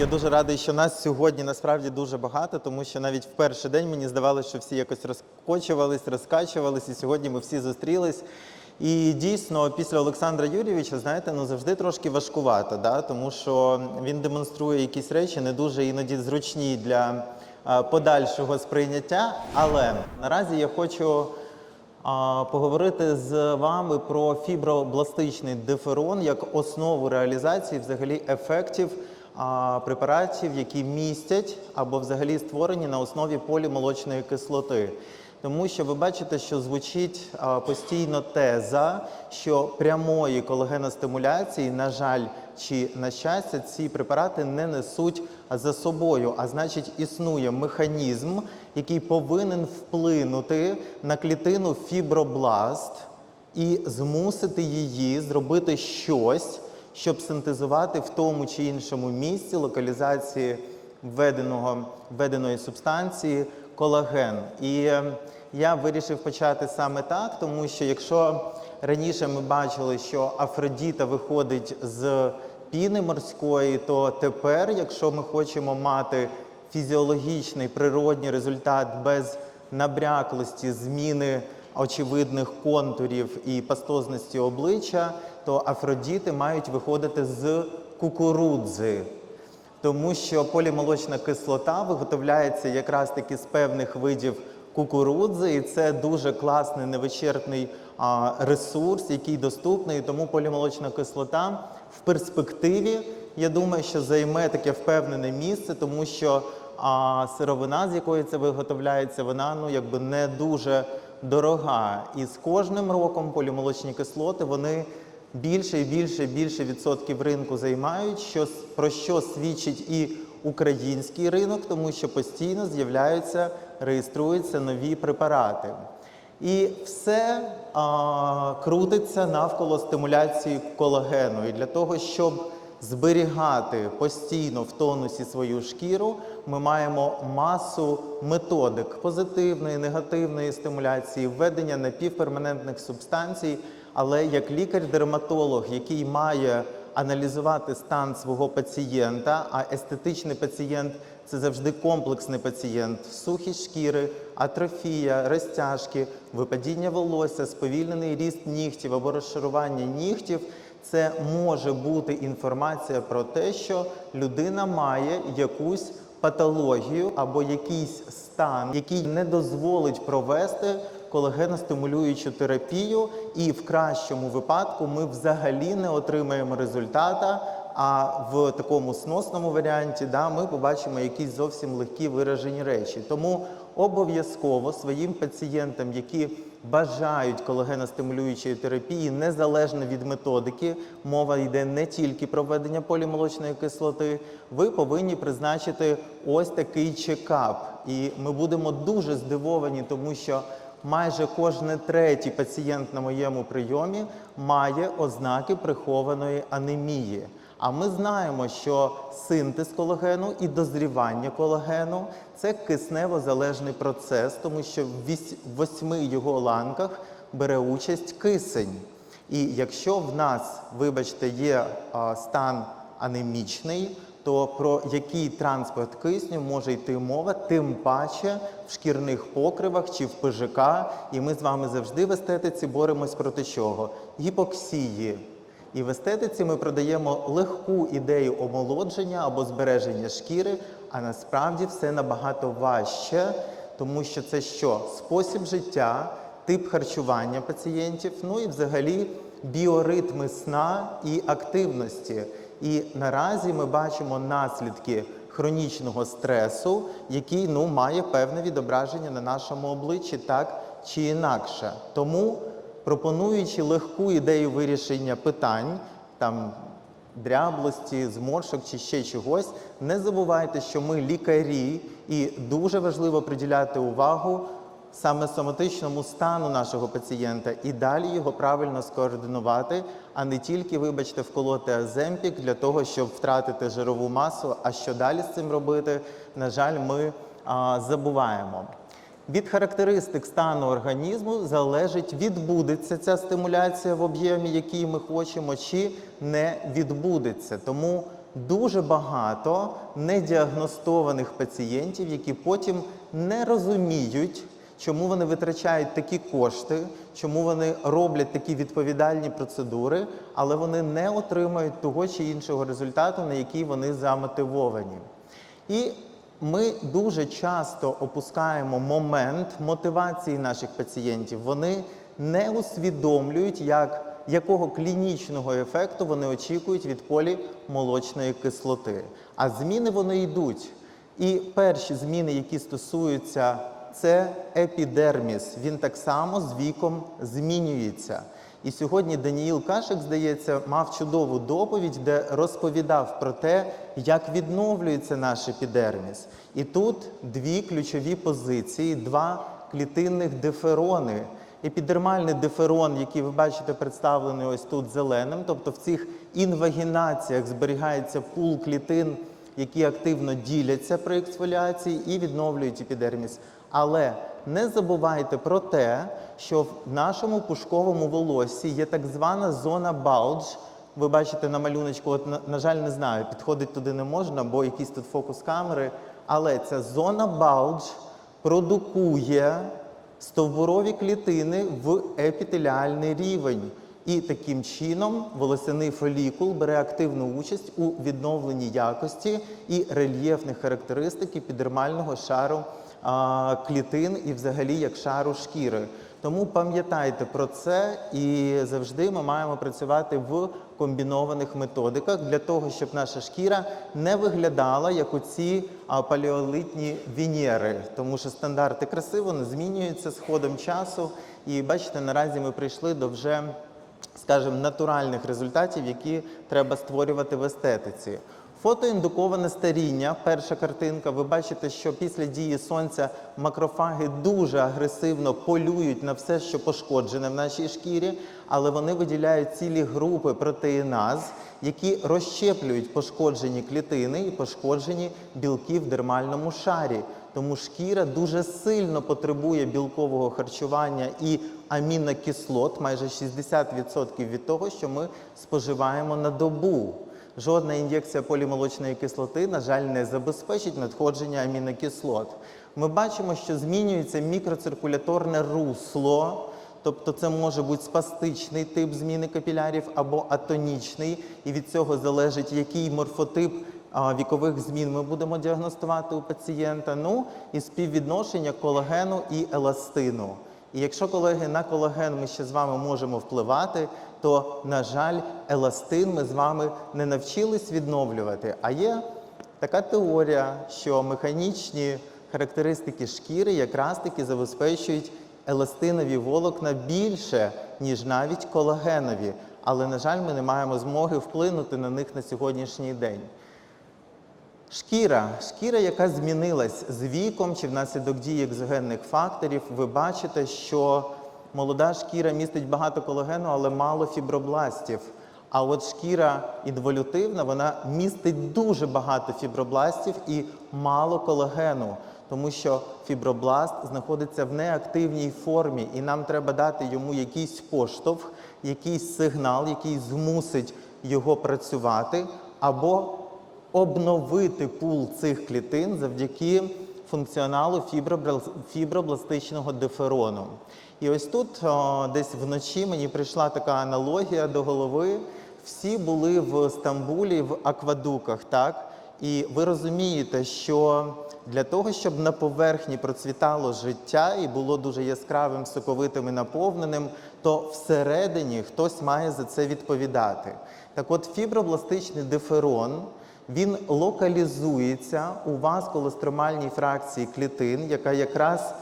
Я дуже радий, що нас сьогодні насправді дуже багато, тому що навіть в перший день мені здавалося, що всі якось розкочувались, розкачувались, і сьогодні ми всі зустрілись. І дійсно, після Олександра Юрійовича, знаєте, ну завжди трошки важкувато, да? тому що він демонструє якісь речі не дуже іноді зручні для подальшого сприйняття. Але наразі я хочу поговорити з вами про фібробластичний диферон як основу реалізації взагалі ефектів препаратів, які містять або взагалі створені на основі полімолочної кислоти. Тому що ви бачите, що звучить постійно теза, що прямої колагеностимуляції, на жаль, чи на щастя, ці препарати не несуть за собою. А значить, існує механізм, який повинен вплинути на клітину фібробласт і змусити її зробити щось, щоб синтезувати в тому чи іншому місці локалізації введеного, введеної субстанції колаген. І е, я вирішив почати саме так, тому що якщо раніше ми бачили, що Афродіта виходить з піни морської, то тепер, якщо ми хочемо мати фізіологічний природній результат без набряклості, зміни очевидних контурів і пастозності обличчя, то Афродіти мають виходити з кукурудзи тому що полімолочна кислота виготовляється якраз таки з певних видів кукурудзи, і це дуже класний невичерпний а, ресурс, який доступний. Тому полімолочна кислота в перспективі, я думаю, що займе таке впевнене місце, тому що а, сировина, з якої це виготовляється, вона ну якби не дуже дорога. І з кожним роком полімолочні кислоти вони більше і більше більше відсотків ринку займають, що, про що свідчить і український ринок, тому що постійно з'являються, реєструються нові препарати. І все а, крутиться навколо стимуляції колагену. І для того, щоб зберігати постійно в тонусі свою шкіру, ми маємо масу методик позитивної, негативної стимуляції, введення напівперманентних субстанцій. Але як лікар-дерматолог, який має аналізувати стан свого пацієнта, а естетичний пацієнт це завжди комплексний пацієнт, сухість шкіри, атрофія, розтяжки, випадіння волосся, сповільнений ріст нігтів або розшарування нігтів. Це може бути інформація про те, що людина має якусь патологію або якийсь стан, який не дозволить провести колагеностимулюючу терапію, і в кращому випадку ми взагалі не отримаємо результата. А в такому сносному варіанті да, ми побачимо якісь зовсім легкі виражені речі. Тому обов'язково своїм пацієнтам, які бажають колагеностимулюючої терапії, незалежно від методики, мова йде не тільки про введення полімолочної кислоти, ви повинні призначити ось такий чекап. І ми будемо дуже здивовані, тому що майже кожен третій пацієнт на моєму прийомі має ознаки прихованої анемії. А ми знаємо, що синтез колагену і дозрівання колагену це киснево-залежний процес, тому що в восьми його ланках бере участь кисень. І якщо в нас, вибачте, є стан анемічний, то про який транспорт кисню може йти мова, тим паче в шкірних покривах чи в ПЖК. І ми з вами завжди в естетиці боремось проти чого? Гіпоксії. І в естетиці ми продаємо легку ідею омолодження або збереження шкіри, а насправді все набагато важче, тому що це що? Спосіб життя, тип харчування пацієнтів, ну і взагалі біоритми сна і активності. І наразі ми бачимо наслідки хронічного стресу, який ну, має певне відображення на нашому обличчі так чи інакше. Тому пропонуючи легку ідею вирішення питань, там дряблості, зморшок чи ще чогось, не забувайте, що ми лікарі, і дуже важливо приділяти увагу саме соматичному стану нашого пацієнта і далі його правильно скоординувати, а не тільки, вибачте, вколоти аземпік для того, щоб втратити жирову масу. А що далі з цим робити? На жаль, ми а, забуваємо. Від характеристик стану організму залежить, відбудеться ця стимуляція в об'ємі, який ми хочемо, чи не відбудеться. Тому дуже багато недіагностованих пацієнтів, які потім не розуміють, чому вони витрачають такі кошти, чому вони роблять такі відповідальні процедури, але вони не отримають того чи іншого результату, на який вони замотивовані. І ми дуже часто опускаємо момент мотивації наших пацієнтів. Вони не усвідомлюють, як, якого клінічного ефекту вони очікують від полімолочної кислоти. А зміни вони йдуть. І перші зміни, які стосуються, це епідерміс. Він так само з віком змінюється. І сьогодні Даніїл Кашик, здається, мав чудову доповідь, де розповідав про те, як відновлюється наш епідерміс. І тут дві ключові позиції, два клітинних диферони. Епідермальний диферон, який ви бачите представлений ось тут зеленим, тобто в цих інвагінаціях зберігається пул клітин, які активно діляться при ексфоліації і відновлюють епідерміс. Але не забувайте про те, що в нашому пушковому волоссі є так звана зона балдж. Ви бачите на малюночку, от, на, жаль, не знаю, підходить туди не можна, бо якийсь тут фокус камери. Але ця зона балдж продукує стовбурові клітини в епітеліальний рівень. І таким чином волосяний фолікул бере активну участь у відновленні якості і рельєфних характеристик епідермального шару клітин і взагалі як шару шкіри. Тому пам'ятайте про це і завжди ми маємо працювати в комбінованих методиках для того, щоб наша шкіра не виглядала як оці а, палеолітні венери, тому що стандарти краси вони змінюються з ходом часу. І бачите, наразі ми прийшли до вже скажімо, натуральних результатів, які треба створювати в естетиці. Фотоіндуковане старіння, перша картинка. Ви бачите, що після дії сонця макрофаги дуже агресивно полюють на все, що пошкоджене в нашій шкірі, але вони виділяють цілі групи протеїназ, які розщеплюють пошкоджені клітини і пошкоджені білки в дермальному шарі. Тому шкіра дуже сильно потребує білкового харчування і амінокислот, майже 60% від того, що ми споживаємо на добу. Жодна ін'єкція полімолочної кислоти, на жаль, не забезпечить надходження амінокислот. Ми бачимо, що змінюється мікроциркуляторне русло, тобто це може бути спастичний тип зміни капілярів або атонічний, і від цього залежить, який морфотип вікових змін ми будемо діагностувати у пацієнта. Ну і співвідношення колагену і еластину. І якщо, колеги, на колаген ми ще з вами можемо впливати, то, на жаль, еластин ми з вами не навчились відновлювати. А є така теорія, що механічні характеристики шкіри якраз таки забезпечують еластинові волокна більше, ніж навіть колагенові. Але, на жаль, ми не маємо змоги вплинути на них на сьогоднішній день. Шкіра, шкіра, яка змінилась з віком чи внаслідок дії екзогенних факторів, ви бачите, що молода шкіра містить багато колагену, але мало фібробластів. А от шкіра інволютивна, вона містить дуже багато фібробластів і мало колагену, тому що фібробласт знаходиться в неактивній формі, і нам треба дати йому якийсь поштовх, якийсь сигнал, який змусить його працювати, або обновити пул цих клітин завдяки функціоналу фібробла- фібробластичного диферону. І ось тут о, десь вночі мені прийшла така аналогія до голови. Всі були в Стамбулі в аквадуках, так? І ви розумієте, що для того, щоб на поверхні процвітало життя і було дуже яскравим, соковитим і наповненим, то всередині хтось має за це відповідати. Так от фібробластичний диферон він локалізується у васкулостромальній фракції клітин, яка якраз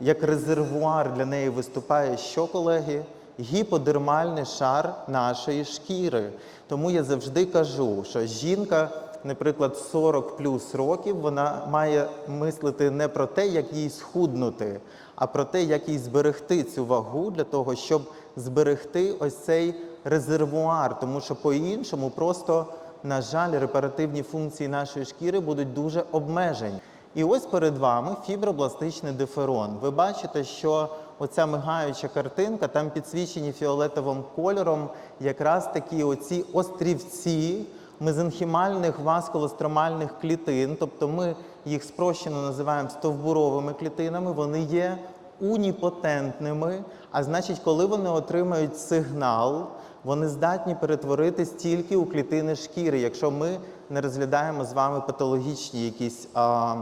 як резервуар для неї виступає, що колеги? Гіподермальний шар нашої шкіри. Тому я завжди кажу, що жінка, наприклад, 40 плюс років, вона має мислити не про те, як їй схуднути, а про те, як їй зберегти цю вагу для того, щоб зберегти ось цей резервуар, тому що по-іншому просто на жаль, репаративні функції нашої шкіри будуть дуже обмежені. І ось перед вами фібробластичний диферон. Ви бачите, що оця мигаюча картинка, там підсвічені фіолетовим кольором якраз такі оці острівці мезенхімальних васкулостромальних клітин, тобто ми їх спрощено називаємо стовбуровими клітинами, вони є уніпотентними, а значить, коли вони отримають сигнал, вони здатні перетворитись тільки у клітини шкіри, якщо ми не розглядаємо з вами патологічні якісь а,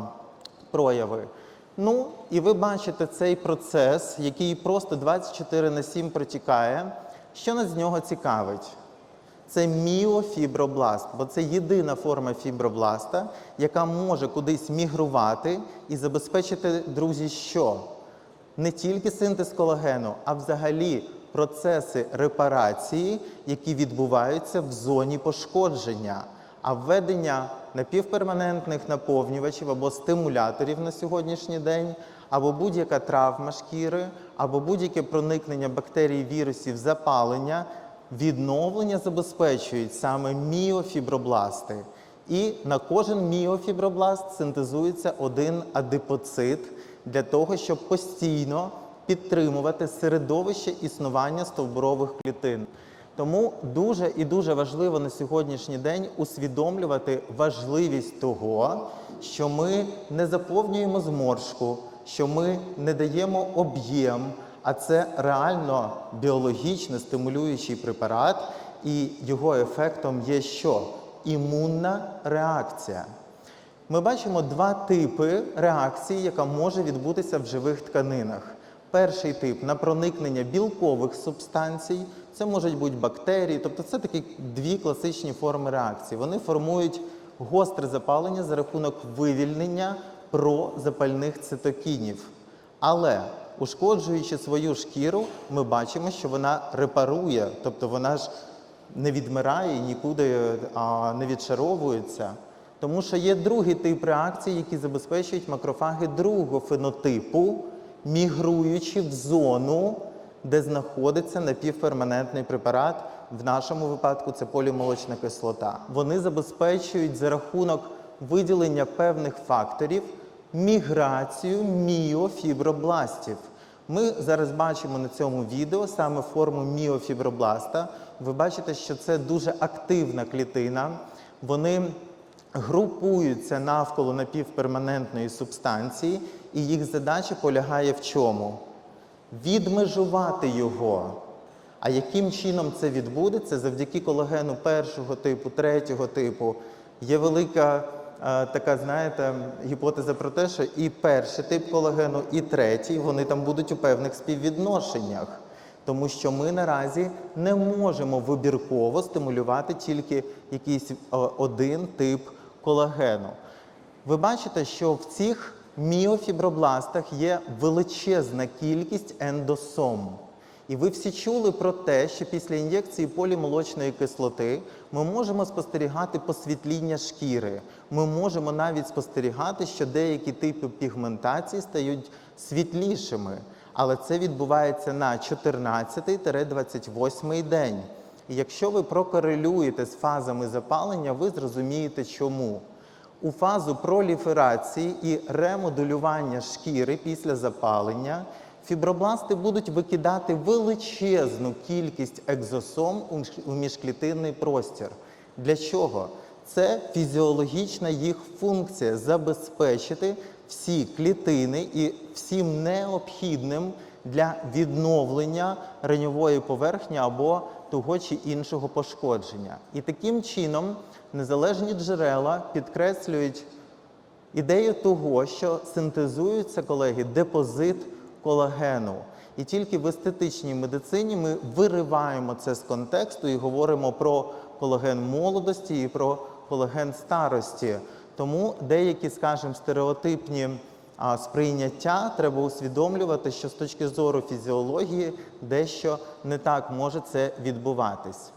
прояви. Ну, і ви бачите цей процес, який просто 24 на 7 протікає. Що нас з нього цікавить? Це міофібробласт, бо це єдина форма фібробласта, яка може кудись мігрувати і забезпечити, друзі, що? Не тільки синтез колагену, а взагалі процеси репарації, які відбуваються в зоні пошкодження. А введення напівперманентних наповнювачів або стимуляторів на сьогоднішній день, або будь-яка травма шкіри, або будь-яке проникнення бактерій, вірусів, запалення, відновлення забезпечують саме міофібробласти. І на кожен міофібробласт синтезується один адипоцит для того, щоб постійно підтримувати середовище існування стовбурових клітин. Тому дуже і дуже важливо на сьогоднішній день усвідомлювати важливість того, що ми не заповнюємо зморшку, що ми не даємо об'єм, а це реально біологічно стимулюючий препарат, і його ефектом є що? Імунна реакція. Ми бачимо два типи реакції, яка може відбутися в живих тканинах. Перший тип на проникнення білкових субстанцій, це можуть бути бактерії, тобто це такі дві класичні форми реакції. Вони формують гостре запалення за рахунок вивільнення прозапальних цитокінів. Але ушкоджуючи свою шкіру, ми бачимо, що вона репарує, тобто вона ж не відмирає нікуди а, не відшаровується. Тому що є другий тип реакцій, які забезпечують макрофаги другого фенотипу, мігруючи в зону, де знаходиться напівперманентний препарат. В нашому випадку це полімолочна кислота. Вони забезпечують за рахунок виділення певних факторів міграцію міофібробластів. Ми зараз бачимо на цьому відео саме форму міофібробласта. Ви бачите, що це дуже активна клітина. Вони групуються навколо напівперманентної субстанції, і їх задача полягає в чому? Відмежувати його. А яким чином це відбудеться? Завдяки колагену першого типу, третього типу. Є велика е, така, знаєте, гіпотеза про те, що і перший тип колагену, і третій, вони там будуть у певних співвідношеннях. Тому що ми наразі не можемо вибірково стимулювати тільки якийсь е, один тип колагену. Ви бачите, що в цих міофібробластах є величезна кількість ендосом. І ви всі чули про те, що після ін'єкції полімолочної кислоти ми можемо спостерігати посвітління шкіри. Ми можемо навіть спостерігати, що деякі типи пігментації стають світлішими. Але це відбувається на 14-28 день. І якщо ви прокорелюєте з фазами запалення, ви зрозумієте чому. У фазу проліферації і ремоделювання шкіри після запалення фібробласти будуть викидати величезну кількість екзосом у міжклітинний простір. Для чого? Це фізіологічна їх функція забезпечити всі клітини і всім необхідним для відновлення раньової поверхні або того чи іншого пошкодження. І таким чином незалежні джерела підкреслюють ідею того, що синтезується, колеги, депозит колагену. І тільки в естетичній медицині ми вириваємо це з контексту і говоримо про колаген молодості і про колаген старості. Тому деякі, скажімо, стереотипні а, сприйняття треба усвідомлювати, що з точки зору фізіології дещо не так може це відбуватись.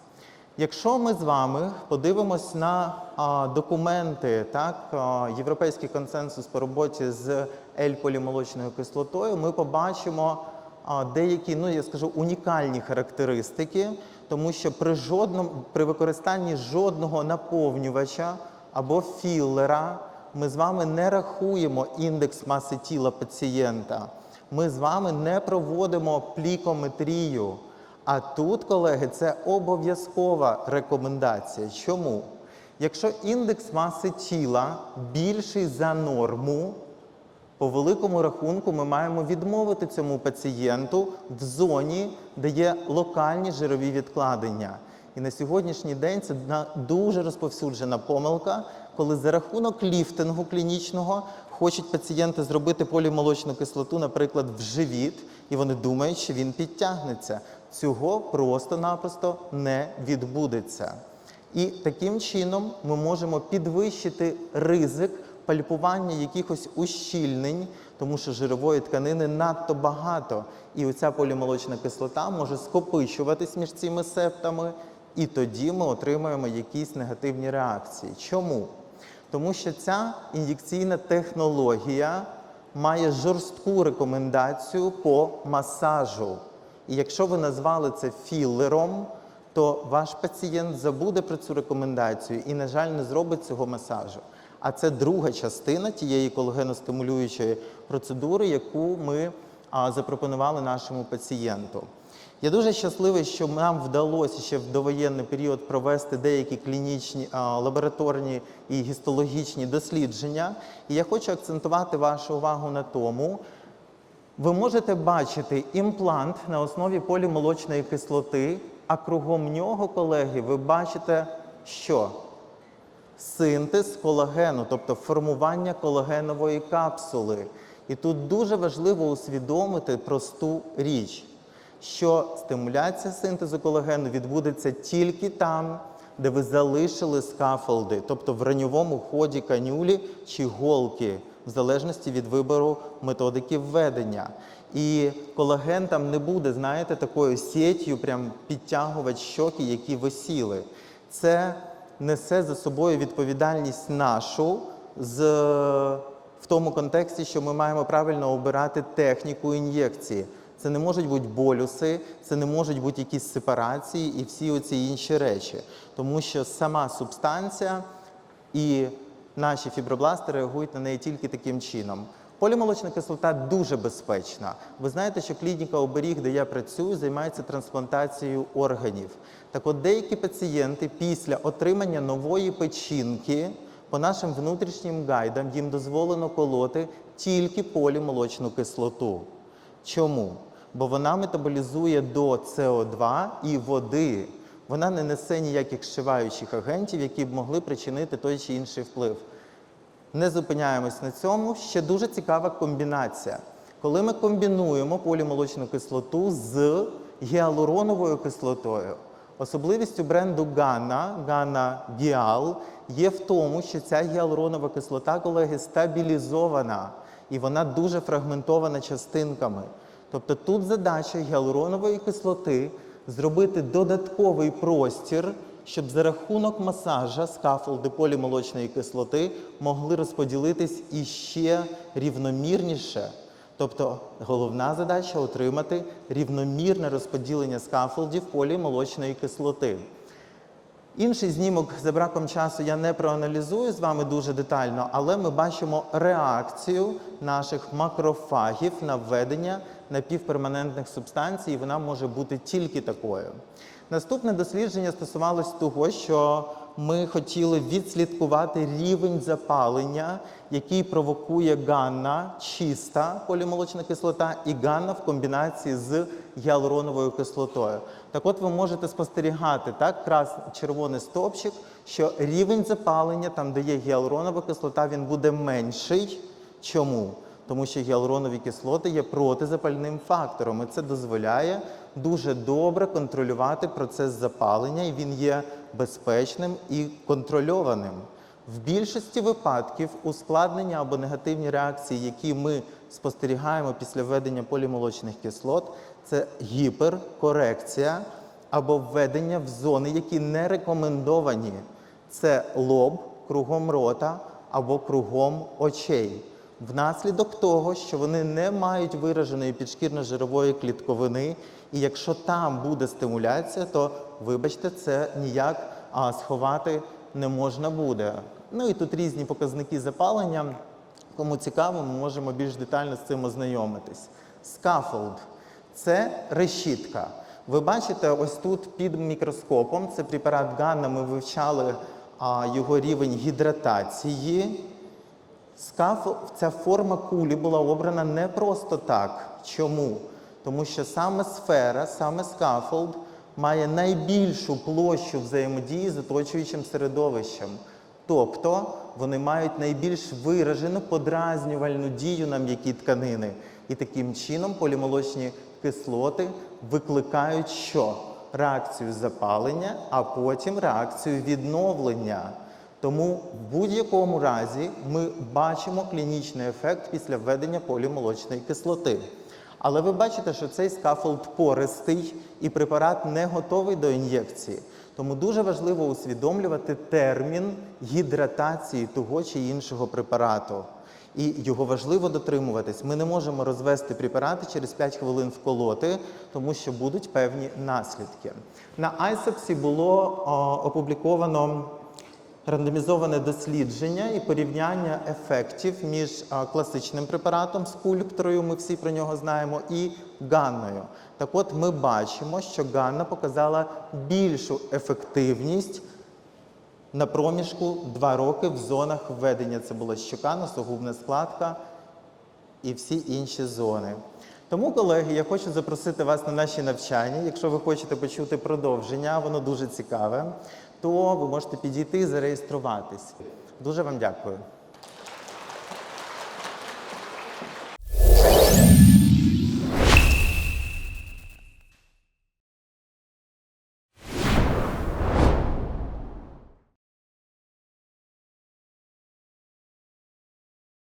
Якщо ми з вами подивимось на а, документи, так, а, європейський консенсус по роботі з L-полімолочною кислотою, ми побачимо а, деякі, ну я скажу, унікальні характеристики, тому що при жодному при використанні жодного наповнювача або філлера ми з вами не рахуємо індекс маси тіла пацієнта. Ми з вами не проводимо плікометрію. А тут, колеги, це обов'язкова рекомендація. Чому? Якщо індекс маси тіла більший за норму, по великому рахунку ми маємо відмовити цьому пацієнту в зоні, де є локальні жирові відкладення. І на сьогоднішній день це дуже розповсюджена помилка, коли за рахунок ліфтингу клінічного хочуть пацієнти зробити полімолочну кислоту, наприклад, в живіт, і вони думають, що він підтягнеться. Цього просто-напросто не відбудеться. І таким чином ми можемо підвищити ризик пальпування якихось ущільнень, тому що жирової тканини надто багато. І оця полімолочна кислота може скопичуватись між цими септами, і тоді ми отримаємо якісь негативні реакції. Чому? Тому що ця ін'єкційна технологія має жорстку рекомендацію по масажу. І якщо ви назвали це філером, то ваш пацієнт забуде про цю рекомендацію і, на жаль, не зробить цього масажу. А це друга частина тієї колагеностимулюючої процедури, яку ми запропонували нашому пацієнту. Я дуже щасливий, що нам вдалося ще в довоєнний період провести деякі клінічні лабораторні і гістологічні дослідження. І я хочу акцентувати вашу увагу на тому, ви можете бачити імплант на основі полімолочної кислоти, а кругом нього, колеги, ви бачите що? Синтез колагену, тобто формування колагенової капсули. І тут дуже важливо усвідомити просту річ, що стимуляція синтезу колагену відбудеться тільки там, де ви залишили скафолди, тобто в раньовому ході канюлі чи голки, в залежності від вибору методики введення. І колаген там не буде, знаєте, такою сітью, прям підтягувати щоки, які висіли. Це несе за собою відповідальність нашу з, в тому контексті, що ми маємо правильно обирати техніку ін'єкції. Це не можуть бути болюси, це не можуть бути якісь сепарації і всі оці інші речі. Тому що сама субстанція і наші фібробласти реагують на неї тільки таким чином. Полімолочна кислота дуже безпечна. Ви знаєте, що клініка оберіг, де я працюю, займається трансплантацією органів. Так от деякі пацієнти після отримання нової печінки по нашим внутрішнім гайдам їм дозволено колоти тільки полімолочну кислоту. Чому? Бо вона метаболізує до СО2 і води. Вона не несе ніяких зшиваючих агентів, які б могли причинити той чи інший вплив. Не зупиняємось на цьому. Ще дуже цікава комбінація. Коли ми комбінуємо полімолочну кислоту з гіалуроновою кислотою, особливістю бренду Ганна, Ганна Гіал, є в тому, що ця гіалуронова кислота, колеги, стабілізована і вона дуже фрагментована частинками. Тобто тут задача гіалуронової кислоти зробити додатковий простір, щоб за рахунок масажа скафолди полімолочної кислоти могли розподілитись іще рівномірніше. Тобто головна задача отримати рівномірне розподілення скафолдів полімолочної кислоти. Інший знімок за браком часу я не проаналізую з вами дуже детально, але ми бачимо реакцію наших макрофагів на введення напівперманентних субстанцій, і вона може бути тільки такою. Наступне дослідження стосувалось того, що ми хотіли відслідкувати рівень запалення, який провокує ганна чиста полімолочна кислота і ганна в комбінації з гіалуроновою кислотою. Так от ви можете спостерігати так, крас червоний стовпчик, що рівень запалення, там де є гіалуронова кислота, він буде менший. Чому? Тому що гіалуронові кислоти є протизапальним фактором, і це дозволяє дуже добре контролювати процес запалення, і він є безпечним і контрольованим. В більшості випадків ускладнення або негативні реакції, які ми спостерігаємо після введення полімолочних кислот, це гіперкорекція або введення в зони, які не рекомендовані. Це лоб кругом рота або кругом очей. Внаслідок того, що вони не мають вираженої підшкірно-жирової клітковини, і якщо там буде стимуляція, то вибачте, це ніяк а, сховати не можна буде. Ну і тут різні показники запалення. Кому цікаво, ми можемо більш детально з цим ознайомитись. Скафолд це решітка. Ви бачите, ось тут під мікроскопом це препарат Ганна. Ми вивчали а, його рівень гідратації. Скаф, ця форма кулі була обрана не просто так. Чому? Тому що саме сфера, саме скафолд має найбільшу площу взаємодії з оточуючим середовищем. Тобто вони мають найбільш виражену подразнювальну дію на м'які тканини. І таким чином полімолочні кислоти викликають що? Реакцію запалення, а потім реакцію відновлення. Тому в будь-якому разі ми бачимо клінічний ефект після введення полімолочної кислоти. Але ви бачите, що цей скафолд пористий і препарат не готовий до ін'єкції. Тому дуже важливо усвідомлювати термін гідратації того чи іншого препарату. І його важливо дотримуватись. Ми не можемо розвести препарати через 5 хвилин вколоти, тому що будуть певні наслідки. На ISOPSі було о, опубліковано рандомізоване дослідження і порівняння ефектів між класичним препаратом скульпторою, ми всі про нього знаємо, і ганною. Так от ми бачимо, що ганна показала більшу ефективність на проміжку 2 роки в зонах введення. Це була щокана, носогубна складка і всі інші зони. Тому, колеги, я хочу запросити вас на наші навчання. Якщо ви хочете почути продовження, воно дуже цікаве, то ви можете підійти і зареєструватись. Дуже вам дякую.